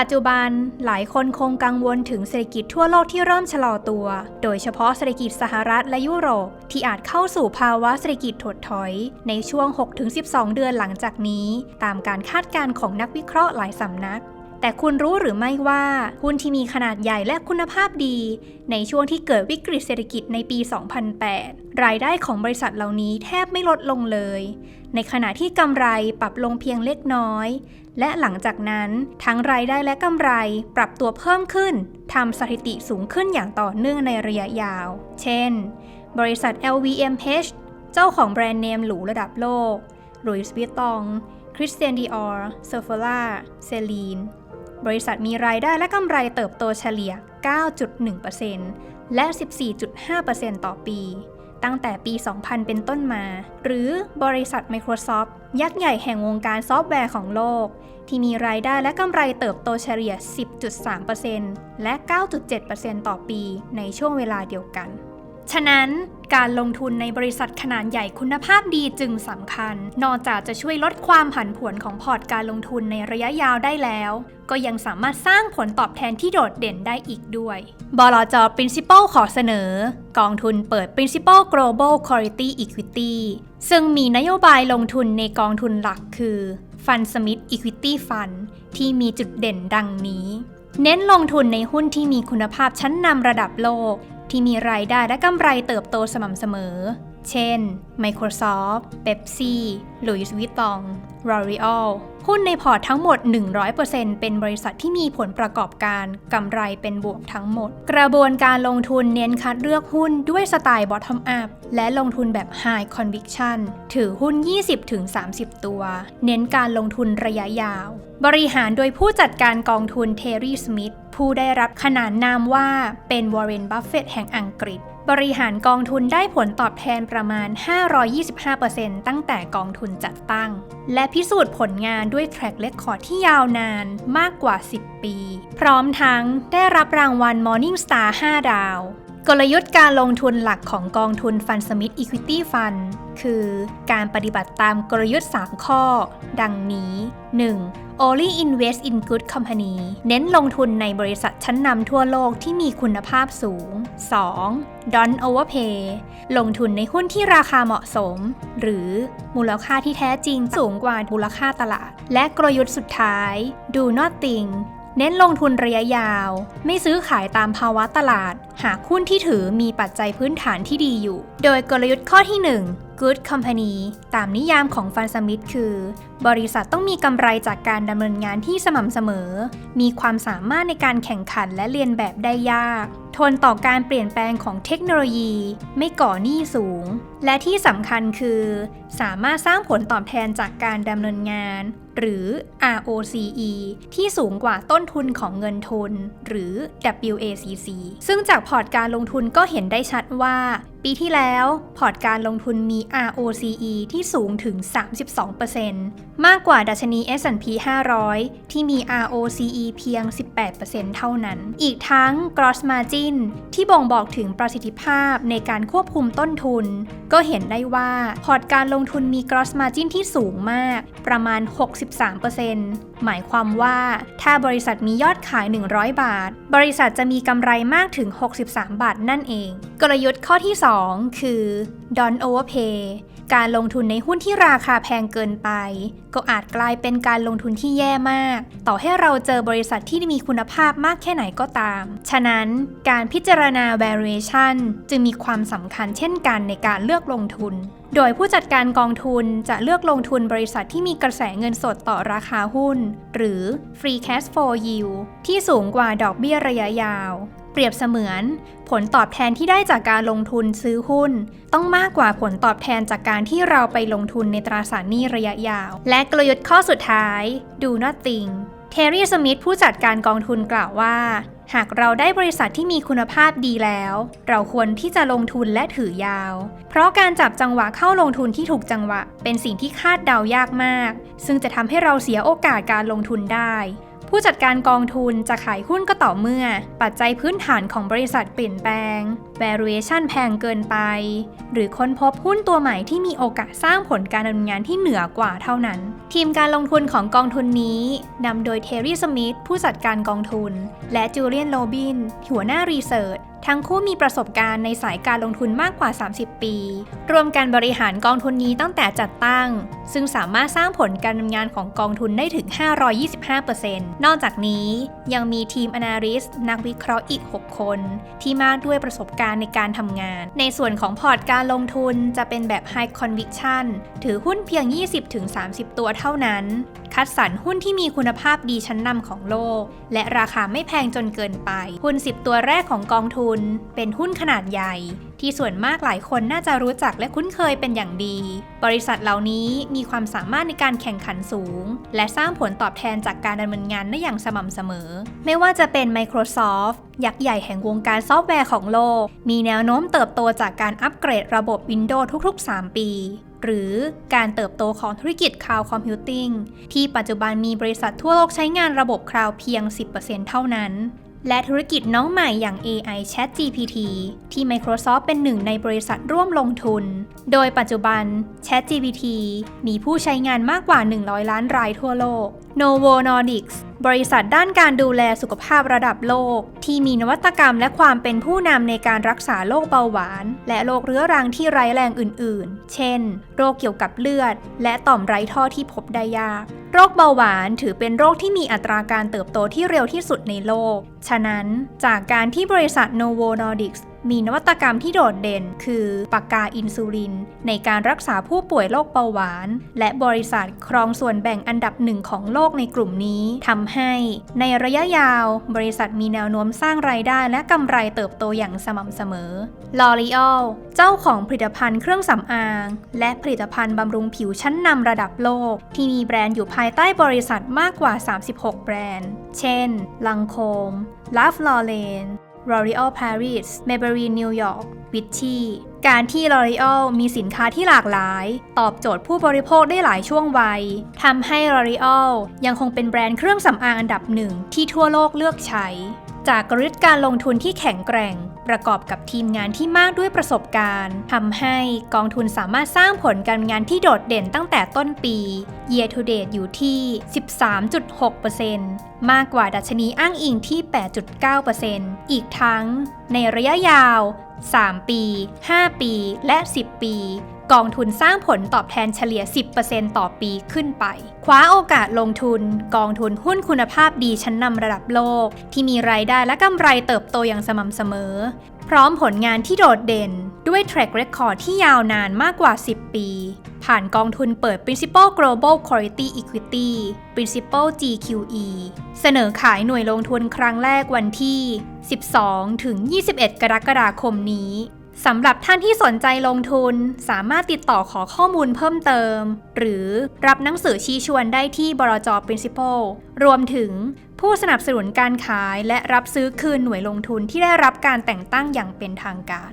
ปัจจุบันหลายคนคงกังวลถึงเศรษฐกิจทั่วโลกที่เริ่มชะลอตัว โดยเฉพาะเศรษฐกิจสหรัฐและยุโรป ที่อาจเข้าสู่ภาวะเศรษฐกิจถดถอย ในช่วง 6-12 เดือนหลังจากนี้ ตามการคาดการณ์ของนักวิเคราะห์หลายสำนัก แต่คุณรู้หรือไม่ว่า หุ้นที่มีขนาดใหญ่และคุณภาพดี ในช่วงที่เกิดวิกฤตเศรษฐกิจในปี 2008 รายได้ของบริษัทเหล่านี้แทบไม่ลดลงเลย ในขณะที่กำไรปรับลงเพียงเล็กน้อย และหลังจากนั้นทั้งรายได้และกำไรปรับตัวเพิ่มขึ้นทำสถิติสูงขึ้นอย่างต่อเนื่องในระยะยาว เช่น บริษัท LVMH เจ้าของแบรนด์เนมหรูระดับโลก Louis Vuitton Christian Dior Sephora Celine บริษัทมีรายได้และกำไรเติบโตเฉลี่ย 9.1%และ 14.5%ต่อปี ตั้งแต่ปี 2000 เป็นต้นมา หรือบริษัท Microsoft ยักษ์ใหญ่แห่งวงการซอฟต์แวร์ของโลก ที่มีรายได้และกำไรเติบโตเฉลี่ย 10.3%และ 9.7%ต่อปีในช่วงเวลาเดียวกัน ฉะนั้นการลงทุนในบริษัทขนาดใหญ่คุณภาพดีจึงสำคัญ นอกจากจะช่วยลดความผันผวนของพอร์ตการลงทุนในระยะยาวได้แล้ว ก็ยังสามารถสร้างผลตอบแทนที่โดดเด่นได้อีกด้วย บลจ Principal ขอเสนอ กองทุนเปิด Principal Global Quality Equity ซึ่งมีนโยบายลงทุนในกองทุนหลักคือ Fund Smith Equity Fund ที่มีจุดเด่นดังนี้ เน้นลงทุนในหุ้นที่มีคุณภาพชั้นนำระดับโลก ที่มีรายได้และกำไรเติบโตสม่ำเสมอ เช่น Microsoft, Pepsi, Louis Vuitton, L'Oreal หุ้นในพอร์ตทั้งหมด 100%เป็นบริษัทที่มีผลประกอบการกำไรเป็นบวกทั้งหมด กระบวนการลงทุนเน้นคัดเลือกหุ้นด้วยสไตล์ bottom up และลงทุนแบบ high conviction ถือหุ้น 20-30 ตัว เน้นการลงทุนระยะยาว บริหารโดยผู้จัดการกองทุนเทอร์รี่สมิธ ผู้ได้รับขนานนามว่าเป็นวอร์เรน บัฟเฟตแห่งอังกฤษ บริหารกองทุนได้ผลตอบแทนประมาณ 525%ตั้งแต่กองทุนจัดตั้ง และพิสูจน์ผลงานด้วยแทร็กเลคคอร์ดที่ยาวนานมากกว่า 10 ปี พร้อมทั้งได้รับรางวัล Morning Star 5 ดาว กลยุทธ์การลงทุนหลักของกองทุน Fund Smith Equity Fund คือการปฏิบัติตามกลยุทธ์ 3 ข้อ ดังนี้ 1. Only invest in good company เน้นลงทุนในบริษัทชั้นนำทั่วโลกที่มีคุณภาพสูง 2. Don't overpay ลงทุนในหุ้นที่ราคาเหมาะสม หรือมูลค่าที่แท้จริงสูงกว่ามูลค่าตลาด และกลยุทธ์สุดท้าย Do nothing เน้นลงทุนระยะยาว ไม่ซื้อขายตามภาวะตลาด หากหุ้นที่ถือมีปัจจัยพื้นฐานที่ดีอยู่ โดยกลยุทธ์ข้อที่ 1 Good Company ตามนิยามของฟันสมิธคือ บริษัทต้องมีกำไรจากการดำเนินงานที่สม่ำเสมอ มีความสามารถในการแข่งขันและเรียนแบบได้ยาก ทนต่อการเปลี่ยนแปลงของเทคโนโลยี ไม่ก่อหนี้สูง และที่สำคัญคือ สามารถสร้างผลตอบแทนจากการดำเนินงาน หรือ ROCE ที่สูงกว่าต้นทุนของเงินทุน หรือ WACC ซึ่งจากพอร์ตการลงทุนก็เห็นได้ชัดว่า ปีที่แล้ว พอร์ตการลงทุนมี ROCE ที่สูงถึง 32%มากกว่าดัชนี S&P 500 ที่มี ROCE เพียง 18%เท่านั้น อีกทั้ง Gross Margin ที่บ่งบอกถึงประสิทธิภาพในการควบคุมต้นทุน ก็เห็นได้ว่า พอร์ตการลงทุนมี Gross Margin ที่สูงมาก ประมาณ 63%หมายความว่าถ้าบริษัทมียอดขาย 100 บาท บริษัทจะมีกำไรมากถึง 63 บาทนั่นเอง กลยุทธ์ข้อที่ 2คือ Don't overpay การลงทุนในหุ้นที่ราคาแพงเกินไป ก็อาจกลายเป็นการลงทุนที่แย่มาก ต่อให้เราเจอบริษัทที่มีคุณภาพมากแค่ไหนก็ตาม ฉะนั้นการพิจารณา valuation จึงมีความสำคัญเช่นกันในการเลือกลงทุน โดยผู้จัดการกองทุนจะเลือกลงทุนบริษัทที่มีกระแสเงินสดต่อราคาหุ้น หรือ free cash flow yield ที่สูงกว่าดอกเบี้ยระยะยาว เปรียบเสมือน ผลตอบแทนที่ได้จากการลงทุนซื้อหุ้น ต้องมากกว่าผลตอบแทนจากการที่เราไปลงทุนในตราสารหนี้ระยะยาว และกลยุทธ์ข้อสุดท้าย do nothing เทอร์รี่สมิธผู้จัดการกองทุนกล่าวว่า หากเราได้บริษัทที่มีคุณภาพดีแล้ว เราควรที่จะลงทุนและถือยาว เพราะการจับจังหวะเข้าลงทุนที่ถูกจังหวะ เป็นสิ่งที่คาดเดายากมาก ซึ่งจะทำให้เราเสียโอกาสการลงทุนได้ ผู้จัดการกองทุนจะขายหุ้นก็ต่อเมื่อ ปัจจัยพื้นฐานของบริษัทเปลี่ยนแปลง valuation แพงเกินไป หรือค้นพบหุ้นตัวใหม่ที่มีโอกาสสร้างผลการดำเนินงานที่เหนือกว่าเท่านั้น ทีมการลงทุนของกองทุนนี้นำโดยเทอร์รี่สมิธผู้จัดการกองทุน และจูเลียนโรบิน หัวหน้ารีเสิร์ช ทั้งคู่มีประสบการณ์ในสายการลงทุนมากกว่า 30 ปี รวมกันบริหารกองทุนนี้ตั้งแต่จัดตั้ง ซึ่งสามารถสร้างผลการดำเนินงานของกองทุนได้ถึง 525%นอกจากนี้ยังมีทีม Analyst นักวิเคราะห์อีก 6 คน ที่มากด้วยประสบการณ์ในการทำงาน ในส่วนของพอร์ตการลงทุนจะเป็นแบบ High Conviction ถือหุ้นเพียง 20-30 ตัวเท่านั้น คัดสรรหุ้นที่มีคุณภาพดีชั้นนำของโลก และราคาไม่แพงจนเกินไป หุ้น 10 ตัวแรกของกองทุน เป็นหุ้นขนาดใหญ่ ที่ส่วนมากหลายคนน่าจะรู้จักและคุ้นเคยเป็นอย่างดี บริษัทเหล่านี้มีความสามารถในการแข่งขันสูง และสร้างผลตอบแทนจากการดำเนินงานได้อย่างสม่ำเสมอ ไม่ว่าจะเป็น Microsoft ยักษ์ใหญ่แห่งวงการซอฟต์แวร์ของโลก มีแนวโน้มเติบโตจากการอัปเกรดระบบ Windows ทุกๆ 3 ปี หรือการเติบโตของธุรกิจ Cloud Computing ที่ปัจจุบันมีบริษัททั่วโลกใช้งานระบบ Cloud เพียง 10%เท่านั้น และธุรกิจน้องใหม่อย่าง AI Chat GPT ที่ Microsoft เป็นหนึ่งในบริษัทร่วมลงทุน โดยปัจจุบัน Chat GPT มีผู้ใช้งานมากกว่า 100 ล้านรายทั่วโลก Novo Nordisk บริษัทด้านการดูแลสุขภาพระดับโลก ที่มีนวัตกรรมและความเป็นผู้นำในการรักษาโรคเบาหวาน และโรคเรื้อรังที่ไร้แรงอื่น ๆ เช่น โรคเกี่ยวกับเลือด และต่อมไร้ท่อที่พบได้ยาก โรคเบาหวานถือเป็นโรคที่มีอัตราการเติบโตที่เร็วที่สุดในโลก ฉะนั้น จากการที่บริษัท Novo Nordisk มีนวัตกรรมที่โดดเด่น คือปากกาอินซูลิน ในการรักษาผู้ป่วยโรคเบาหวาน และบริษัทครองส่วนแบ่งอันดับหนึ่งของโลกในกลุ่มนี้ทำให้ ในระยะยาว บริษัทมีแนวโน้มสร้างรายได้และกำไรเติบโตอย่างสม่ำเสมอ L'Oreal เจ้าของผลิตภัณฑ์เครื่องสำอาง และผลิตภัณฑ์บำรุงผิวชั้นนำระดับโลก ที่มีแบรนด์อยู่ภายใต้บริษัทมากกว่า 36 แบรนด์ เช่น Lancome Ralph Lauren L'Oreal Paris Maybelline New York Vichy การที่ L'Oreal มีสินค้าที่หลากหลาย ตอบโจทย์ผู้บริโภคได้หลายช่วงวัยทำให้ L'Oreal ยังคงเป็นแบรนด์เครื่องสำอางอันดับหนึ่งที่ทั่วโลกเลือกใช้ จากกลยุทธ์การลงทุนที่แข็งแกร่ง ประกอบกับทีมงานที่มากด้วยประสบการณ์ทำให้กองทุนสามารถสร้างผลการงานที่โดดเด่นตั้งแต่ต้นปี Year to date อยู่ที่ 13.6%มากกว่าดัชนีอ้างอิงที่ 8.9%อีกทั้ง ในระยะยาว 3 ปี 5 ปี และ 10 ปี กองทุนสร้างผลตอบแทนเฉลี่ย 10%ต่อปีขึ้นไป คว้าโอกาสลงทุน กองทุนหุ้นคุณภาพดีชั้นนำระดับโลก ที่มีรายได้และกำไรเติบโตอย่างสม่ำเสมอ พร้อมผลงานที่โดดเด่น ด้วย track record ที่ยาวนานมากกว่า 10 ปี ผ่านกองทุนเปิด Principal Global Quality Equity Principal GQE เสนอขายหน่วยลงทุนครั้งแรกวันที่ 12 ถึง 21 กรกฎาคมนี้ สำหรับท่านที่สนใจลงทุนสามารถติดต่อขอข้อมูลเพิ่มเติม หรือรับหนังสือชี้ชวนได้ที่บรจ Principal รวมถึงผู้สนับสนุนการขายและรับซื้อคืนหน่วยลงทุนที่ได้รับการแต่งตั้งอย่างเป็นทางการ